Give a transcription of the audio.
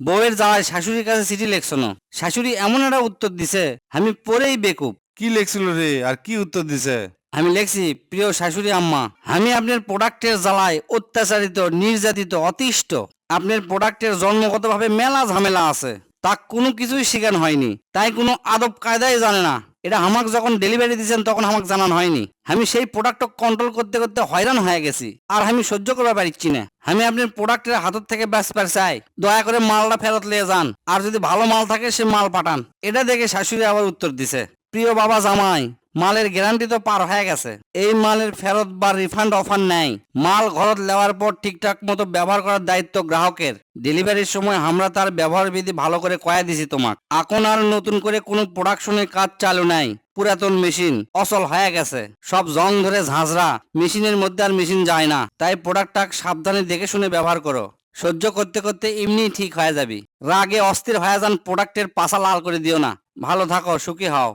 বউয়ের জ্বালায় শাশুড়ির কাছে চিঠি লেখছো না? শাশুড়ি এমন একটা উত্তর দিছে আমি পরেই বেকুব। কি লেখছিল রে? আর কি উত্তর দিছে? আমি লেখছি প্রিয় শাশুড়ি আম্মা আমি আপনার প্রোডাক্টের জ্বালায় অত্যাচারিত নির্যাতিত অতিষ্ঠ। আপনার প্রোডাক্টের জন্মগতভাবে মেলা ঝামেলা আছে। তা কোনো কিছুই শিখানো হয়নি। তাই কোনো আদব কায়দাই জানে না। এটা আমাকে যখন ডেলিভারি দিয়েছেন, তখন আমাকে জানানো হয়নি। আমি সেই প্রোডাক্টটা কন্ট্রোল করতে করতে হয়রান হয়ে গেছি। আর আমি সহ্য করতে পারছি না। আমি আপনার প্রোডাক্টের হাতের থেকে ব্যাস পার চাই দয়া করে মালটা ফেরত নিয়ে যান। আর যদি ভালো মাল থাকে, সে মাল পাঠান। এটা দেখে শাশুড়ি আবার উত্তর দিছে। প্রিয় বাবা জামাই মালের গ্যারান্টি তো পার হয়ে গেছে। এই মালের ফেরত বা রিফান্ড অফার নেই। মাল ঘরত নেওয়ার পর ঠিকঠাক মতো ব্যবহার করার দায়িত্ব গ্রাহকের। ডেলিভারির সময় আমরা তার ব্যবহার বিধি ভালো করে কয়া দিছি তোমাক। এখন আর নতুন করে কোনো প্রোডাকশনের কাজ চালু নাই। পুরাতন মেশিন অচল হয়ে গেছে। সব জং ধরে ঝাঁঝরা। মেশিনের মধ্যে আর মেশিন যায় না। তাই প্রোডাক্টটা সাবধানে দেখে শুনে ব্যবহার করো। সহ্য করতে করতে এমনি ঠিক হয়ে যাবি। রাগে অস্থির হয়ে যান প্রোডাক্টের পাশা লাল করে দিও না। ভালো থাকো, সুখী হও।